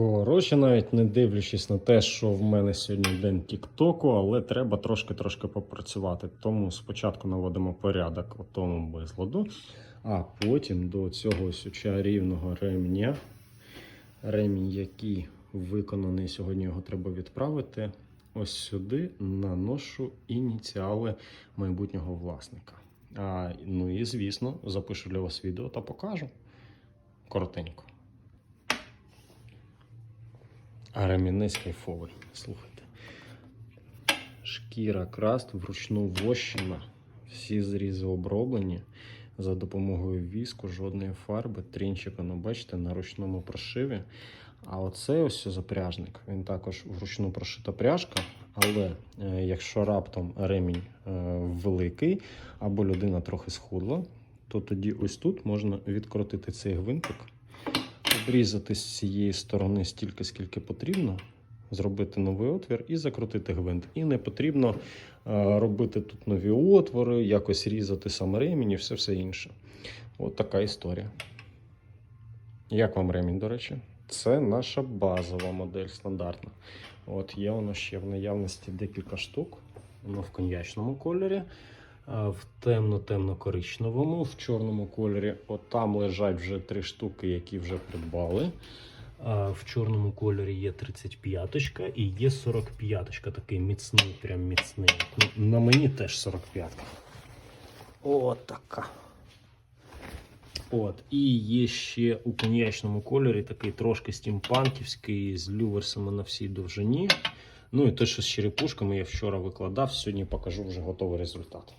Коротше, навіть не дивлячись на те, що в мене сьогодні день Тіктоку, але треба трошки-трошки попрацювати. Тому спочатку наводимо порядок у тому безладу, а потім до цього ось чарівного ремня, ремінь, який виконаний сьогодні, його треба відправити. Ось сюди наношу ініціали майбутнього власника. А, ну і звісно, запишу для вас відео та покажу коротенько. А ремінець кайфовий. Слухайте. Шкіра краст вручну вощена. Всі зрізи оброблені за допомогою віску, жодної фарби, трінчика, ну бачите, на ручному прошиві. А оцей ось запряжник, він також вручну прошита пряжка, але е, якщо раптом ремінь е, великий або людина трохи схудла, то тоді ось тут можна відкрутити цей гвинтик обрізати з цієї сторони стільки, скільки потрібно, зробити новий отвір і закрутити гвинт. І не потрібно е, робити тут нові отвори, якось різати сам ремінь і все все інше. От така історія. Як вам ремінь, до речі? Це наша базова модель стандартна. От є воно ще в наявності декілька штук. Воно в коньячному кольорі, в темно-темно-коричневому, в чорному кольорі. От там лежать вже три штуки, які вже придбали. В чорному кольорі є 35-ка і є 45-ка, такий міцний, прям міцний. Ну, На мені теж 45-ка. От така. От, і є ще у коньячному кольорі такий трошки стімпанківський з люверсами на всій довжині. Ну і те, що з черепушками я вчора викладав, сьогодні покажу вже готовий результат.